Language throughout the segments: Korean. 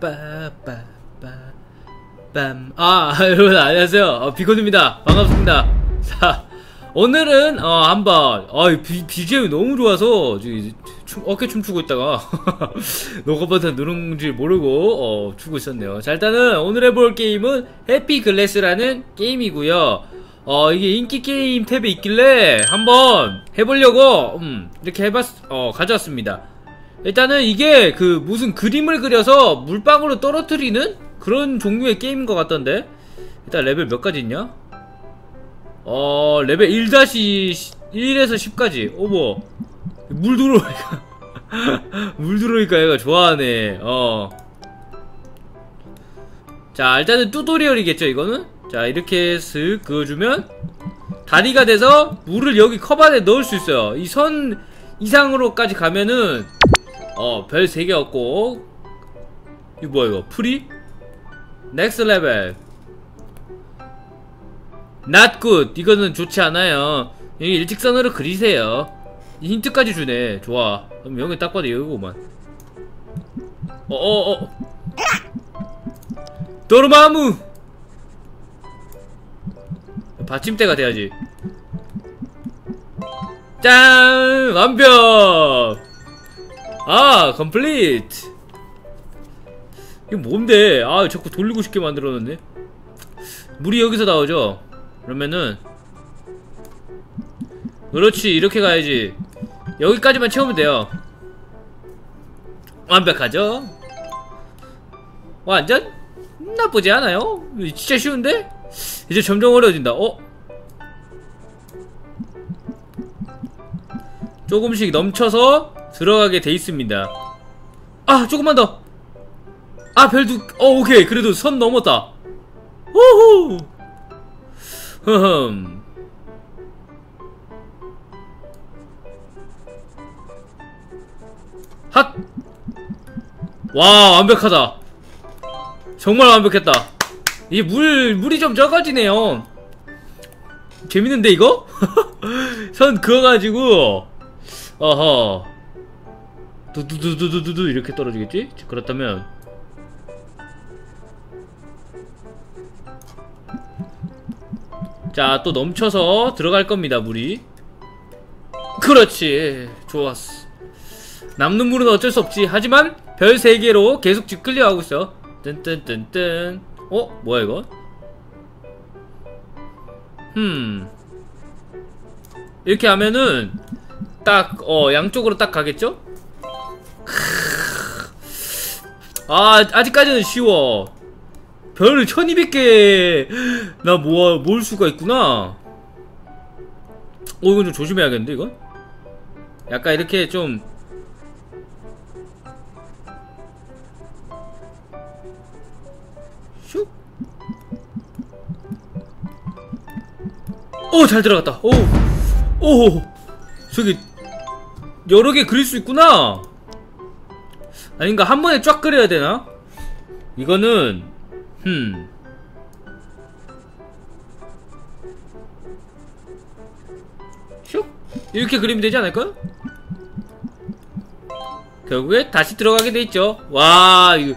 빠빠빠 빰. 아, 여러분 안녕하세요. 어, 비콘입니다. 반갑습니다. 자, 오늘은 어 한번 어 비, BGM이 너무 좋아서 춤, 어깨 춤추고 있다가 녹화 버튼 누른지 모르고 어 추고 있었네요. 자, 일단은 오늘 해볼 게임은 해피 글래스라는 게임이고요. 어 이게 인기 게임 탭에 있길래 한번 해보려고 음 이렇게 해봤 어 가져왔습니다. 일단은 이게 그 무슨 그림을 그려서 물방울을 떨어뜨리는 그런 종류의 게임인 것 같던데. 일단 레벨 몇 가지 있냐? 어 레벨 1-1에서 10까지. 어머. 물 들어오니까. 물 들어오니까 얘가 좋아하네. 어. 자 일단은 뚜토리얼이겠죠 이거는? 자 이렇게 슥 그어주면 다리가 돼서 물을 여기 컵 안에 넣을 수 있어요. 이 선 이상으로까지 가면은 어, 별 3개 얻고 이거 뭐야 이거? 프리? 넥스 레벨. Good. 이거는 좋지 않아요. 여기 일직선으로 그리세요. 이 힌트까지 주네. 좋아. 그럼 여기 딱 봐도 여기구만. 어어어. 도르마무! 받침대가 돼야지. 짠! 완벽 아 컴플리트 이거 뭔데? 아 자꾸 돌리고 싶게 만들어놨네 물이 여기서 나오죠? 그러면은. 그렇지 이렇게 가야지. 여기까지만 채우면 돼요. 완벽하죠? 완전 나쁘지 않아요? 진짜 쉬운데? 이제 점점 어려워진다. 어? 조금씩 넘쳐서 들어가게 돼 있습니다. 아 조금만 더. 아 별도 어 오케이. 그래도 선 넘었다. 호호! 흐흠. 핫! 와 완벽하다. 정말 완벽했다. 이게 물 물이 좀 적어지네요. 재밌는데 이거? 선 그어가지고. 어허 두두두두두두 이렇게 떨어지겠지? 그렇다면 자 또 넘쳐서 들어갈 겁니다 물이 그렇지 좋았어 남는 물은 어쩔 수 없지 하지만 별 3개로 계속 집 클리어하고 있어 뜬뜬뜬뜬 어? 뭐야 이거? 흠 이렇게 하면은 딱 어 양쪽으로 딱 가겠죠? 아 아직까지는 쉬워 별 1200개 나 모아 모을 수가 있구나 어 이건 좀 조심해야겠는데 이건? 약간 이렇게 좀 슉? 오, 잘 들어갔다. 오, 오, 저기 여러 개 그릴 수 있구나. 아닌가 한 번에 쫙 그려야 되나? 이거는 흠. 슉 이렇게 그리면 되지 않을까? 결국에 다시 들어가게 돼 있죠. 와, 이거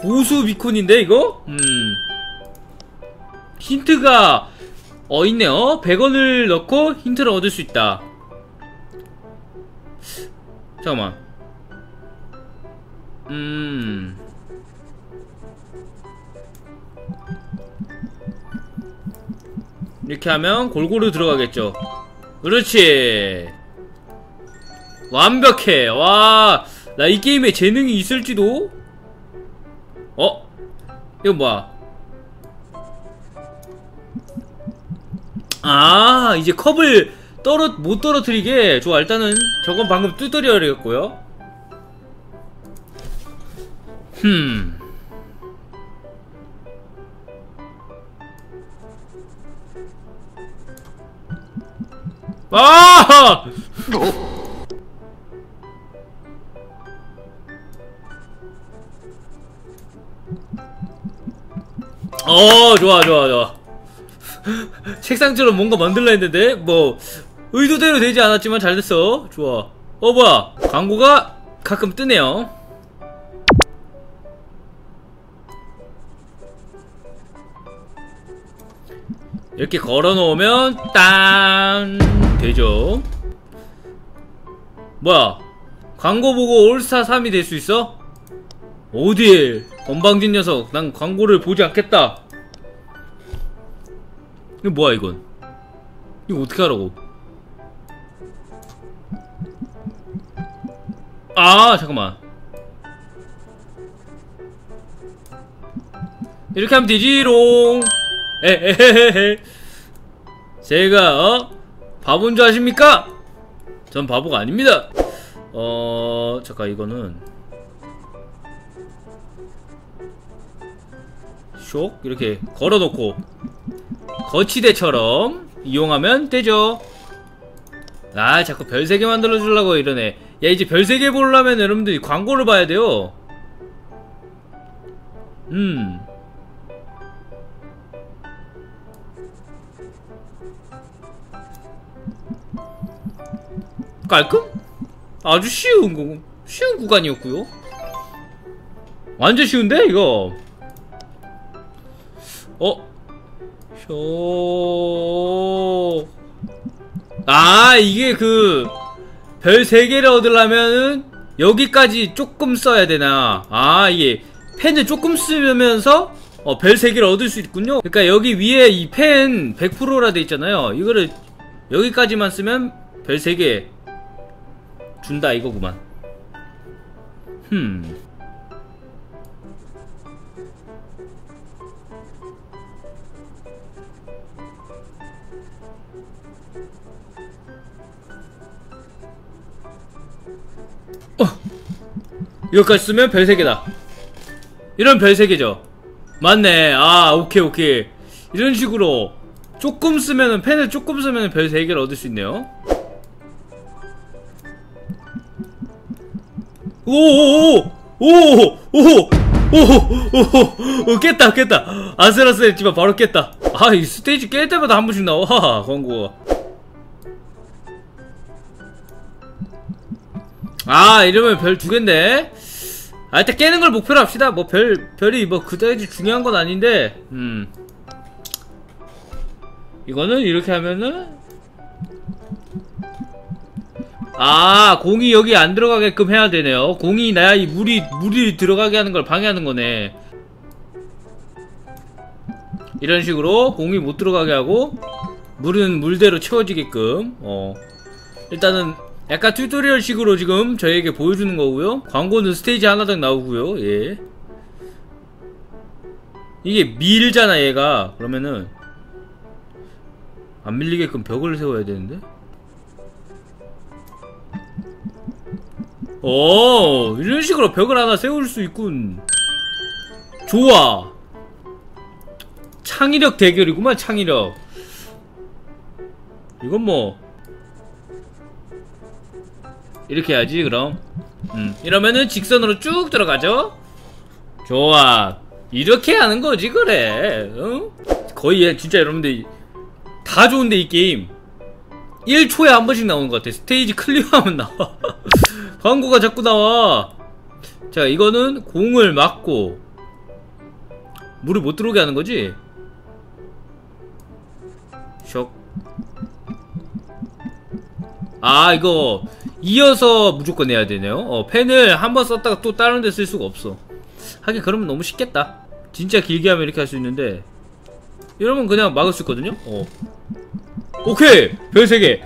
고수 비콘인데 이거? 음. 힌트가 어 있네요 100원을 넣고 힌트를 얻을 수 있다 잠깐만 음. 이렇게 하면 골고루 들어가겠죠. 그렇지. 완벽해. 와 나 이 게임에 재능이 있을지도? 어? 이거 뭐야? 아 이제 컵을 떨어 못 떨어뜨리게. 좋아 일단은 저건 방금 뚜토리얼이었고요 흠. 아! 어 좋아 좋아 좋아. 책상처럼 뭔가 만들라 했는데 뭐 의도대로 되지 않았지만 잘 됐어. 좋아. 어 뭐야? 광고가 가끔 뜨네요 이렇게 걸어 놓으면 딴 되죠. 뭐야? 광고 보고 올스타 3이 될 수 있어? 어디? 건방진 녀석. 난 광고를 보지 않겠다. 이거 뭐야 이건? 이거 어떻게 하라고? 아 잠깐만. 이렇게 하면 되지롱. 에헤헤헤. 제가 어? 바본 줄 아십니까? 전 바보가 아닙니다. 어 잠깐 이거는 쇽 이렇게 걸어놓고 거치대처럼 이용하면 되죠. 아 자꾸 별 3개 만들어주려고 이러네. 야 이제 별 3개 보려면 여러분들이 광고를 봐야 돼요. 음. 깔끔? 아주 쉬운 구, 쉬운 구간이었고요. 완전 쉬운데 이거. 어? 쇼. 아 이게 그 별 3개를 얻으려면은 여기까지 조금 써야 되나 아 이게 펜을 조금 쓰면서 어, 별 3개를 얻을 수 있군요 그러니까 여기 위에 이 펜 100%라 돼 있잖아요 이거를 여기까지만 쓰면 별 3개 준다 이거구만. 흠. 어! 이것까지 쓰면 별 3개다. 이런 별 3개죠. 맞네. 아 오케이 오케이. 이런 식으로 조금 쓰면은 펜을 조금 쓰면은 별 3개를 얻을 수 있네요 오오오오오오오오오 오, 깼다 깼다 아슬아슬했지만 바로 깼다 아 이 스테이지 깰 때마다 한 번씩 나와 광고가 아 이러면 별 두 갠데 아 일단 깨는 걸 목표로 합시다 뭐 별 별이 뭐 그다지 중요한 건 아닌데 음 이거는 이렇게 하면은 아 공이 여기 안 들어가게끔 해야 되네요. 공이 나야 이 물이 물이 들어가게 하는 걸 방해하는 거네. 이런 식으로 공이 못 들어가게 하고 물은 물대로 채워지게끔 어. 일단은 약간 튜토리얼 식으로 지금 저에게 보여주는 거고요. 광고는 스테이지 하나당 나오고요. 예. 이게 밀잖아 얘가. 그러면은 안 밀리게끔 벽을 세워야 되는데 오 이런 식으로 벽을 하나 세울 수 있군. 좋아. 창의력 대결이구만 창의력. 이건 뭐 이렇게 해야지 그럼. 음 이러면은 직선으로 쭉 들어가죠? 좋아. 이렇게 하는 거지 그래. 응? 거의 진짜 여러분들 다 좋은데 이 게임. 1초에 한 번씩 나오는 것 같아. 스테이지 클리어하면 나와 광고가 자꾸 나와. 자 이거는 공을 막고 물을 못 들어오게 하는 거지? 쇽. 아 이거 이어서 무조건 해야 되네요. 어, 펜을 한 번 썼다가 또 다른 데 쓸 수가 없어. 하긴 그러면 너무 쉽겠다. 진짜 길게 하면 이렇게 할 수 있는데. 이러면 그냥 막을 수 있거든요? 어. 오케이! 별 3개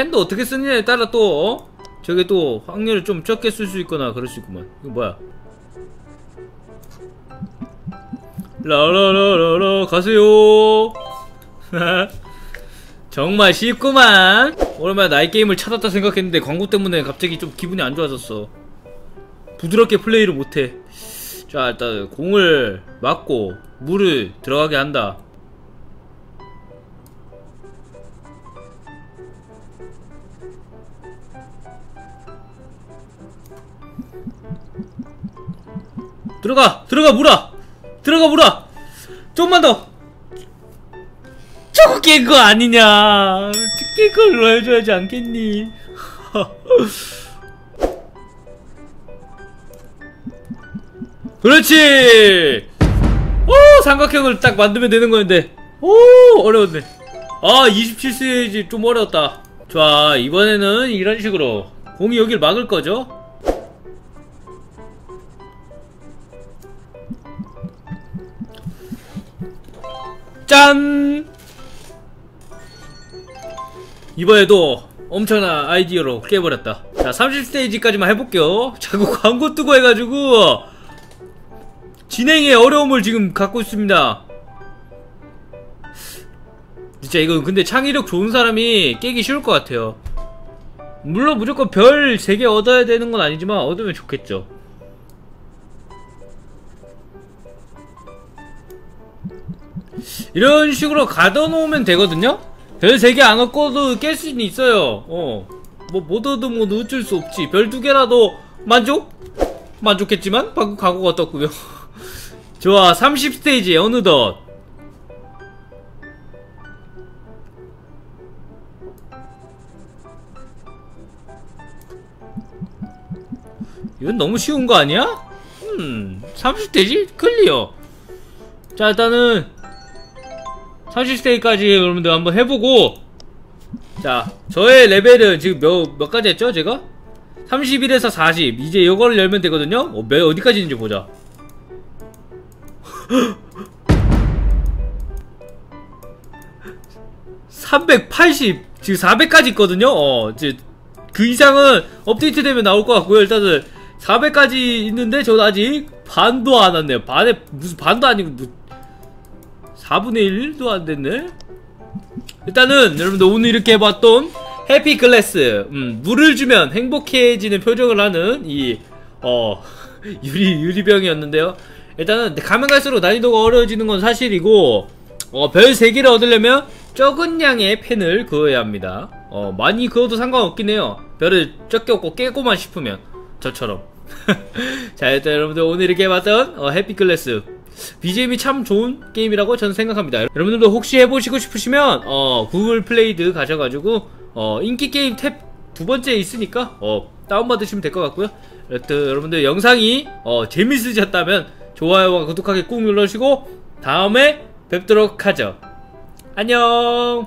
펜도 어떻게 쓰느냐에 따라 또 어? 저게 또 확률을 좀 적게 쓸 수 있거나 그럴 수 있구만. 이거 뭐야? 라라라라라 가세요. 정말 쉽구만. 오랜만에 나의 게임을 찾았다 생각했는데 광고 때문에 갑자기 좀 기분이 안 좋아졌어. 부드럽게 플레이를 못해. 자 일단 공을 맞고 물을 들어가게 한다 들어가 들어가 물아 들어가 물아 좀만 더. 저거 깬 거 아니냐. 깬 걸로 해줘야지 않겠니? 그렇지. 오 삼각형을 딱 만들면 되는 거였는데. 오 어려웠네. 아 27세지. 좀 어려웠다. 좋아 이번에는 이런 식으로. 공이 여길 막을 거죠 짠! 이번에도 엄청난 아이디어로 깨버렸다. 자 30스테이지까지만 해볼게요. 자꾸 광고 뜨고 해가지고 진행에 어려움을 지금 갖고 있습니다. 진짜 이거 근데 창의력 좋은 사람이 깨기 쉬울 것 같아요. 물론 무조건 별 3개 얻어야 되는 건 아니지만 얻으면 좋겠죠 이런 식으로 가둬놓으면 되거든요? 별 3개 안 얻고도 깰 수는 있어요 어. 뭐 못 얻으면 뭐 어쩔 수 없지 별 2개라도 만족? 만족했지만 방금 각오가 떴고요 좋아 30스테이지 어느덧 이건 너무 쉬운 거 아니야? 음 30스테이지? 클리어 자 일단은 30스테이지까지 여러분들 한번 해보고 자 저의 레벨은 지금 몇, 몇 가지 했죠 제가? 31에서 40 이제 이거를 열면 되거든요? 어, 몇, 어디까지 있는지 보자. 380 지금 400까지 있거든요? 어 이제 그 이상은 업데이트 되면 나올 것 같고요. 일단은 400까지 있는데 저는 아직 반도 안 왔네요. 반에 무슨 반도 아니고 뭐 4분의 1도 안 됐네. 일단은 여러분들 오늘 이렇게 해봤던 해피 글래스 음, 물을 주면 행복해지는 표정을 하는 이 어 유리 유리병이었는데요. 일단은 가면 갈수록 난이도가 어려워지는 건 사실이고 어, 별 3개를 얻으려면 적은 양의 펜을 그어야 합니다. 어, 많이 그어도 상관없긴 해요. 별을 적게 얻고 깨고만 싶으면 저처럼. 자 일단 여러분들 오늘 이렇게 해봤던 어, 해피클래스 BGM이 참 좋은 게임이라고 저는 생각합니다. 여러분들도 혹시 해보시고 싶으시면 어, 구글 플레이드 가셔가지고 어, 인기 게임 탭 두 번째 있으니까 어, 다운받으시면 될 것 같고요. 여튼 여러분들 영상이 어, 재밌으셨다면 좋아요와 구독하기 꾹 눌러주시고 다음에 뵙도록 하죠. 안녕